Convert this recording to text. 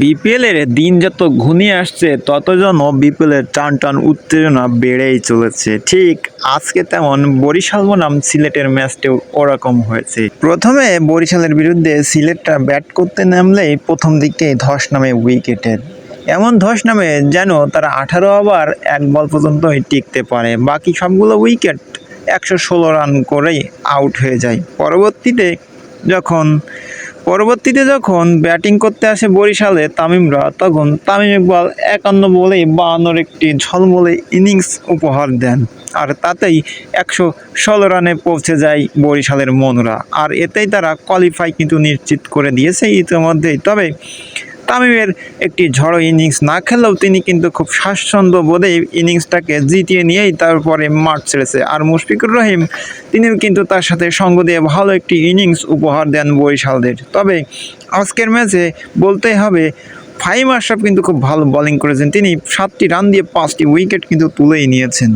BPL এর দিন যত ঘনিয়ে আসছে, তত যেন বিপিএল এর টান টান উত্তেজনা বেড়েই চলেছে। ঠিক আজকে তেমন বরিশাল বনাম সিলেটের ম্যাচটাও ওরকম হয়েছে। প্রথমে বরিশালের বিরুদ্ধে সিলেটটা ব্যাট করতে নামলেই প্রথম দিকেই ধস নামে উইকেটের এমন ধস নামে যেন তারা আঠারো ওভার এক বল পর্যন্তই টিকতে পারে। বাকি সবগুলো উইকেট একশো ষোলো রান করেই আউট হয়ে যায়। পরবর্তীতে যখন পরবর্তীতে যখন ব্যাটিং করতে আসে বরিশালে তামিমরা তখন তামিম ইকবাল একান্ন বলে বাহান্নর একটি ঝলমলে ইনিংস উপহার দেন। আর তাতেই একশো ষোলো রানে পৌঁছে যায় বরিশালের মনরা। আর এতেই তারা কোয়ালিফাই কিন্তু নিশ্চিত করে দিয়েছে ইতিমধ্যেই। তবে তামিমের একটি ঝড়ো ইনিংস না খেলেও তিনি কিন্তু খুব স্বাচ্ছন্দ্য বোধে ইনিংসটাকে জিতিয়ে নিয়েই তারপরে মাঠ ছেড়েছে। আর মুশফিকুর রহিম, তিনিও কিন্তু তার সাথে সঙ্গ দিয়ে ভালো একটি ইনিংস উপহার দেন বরিশালদের। তবে আজকের ম্যাচে বলতেই হবে, ফাহিম আশরাফ কিন্তু খুব ভালো বোলিং করেছেন। তিনি সাতটি রান দিয়ে পাঁচটি উইকেট কিন্তু তুলেই নিয়েছেন।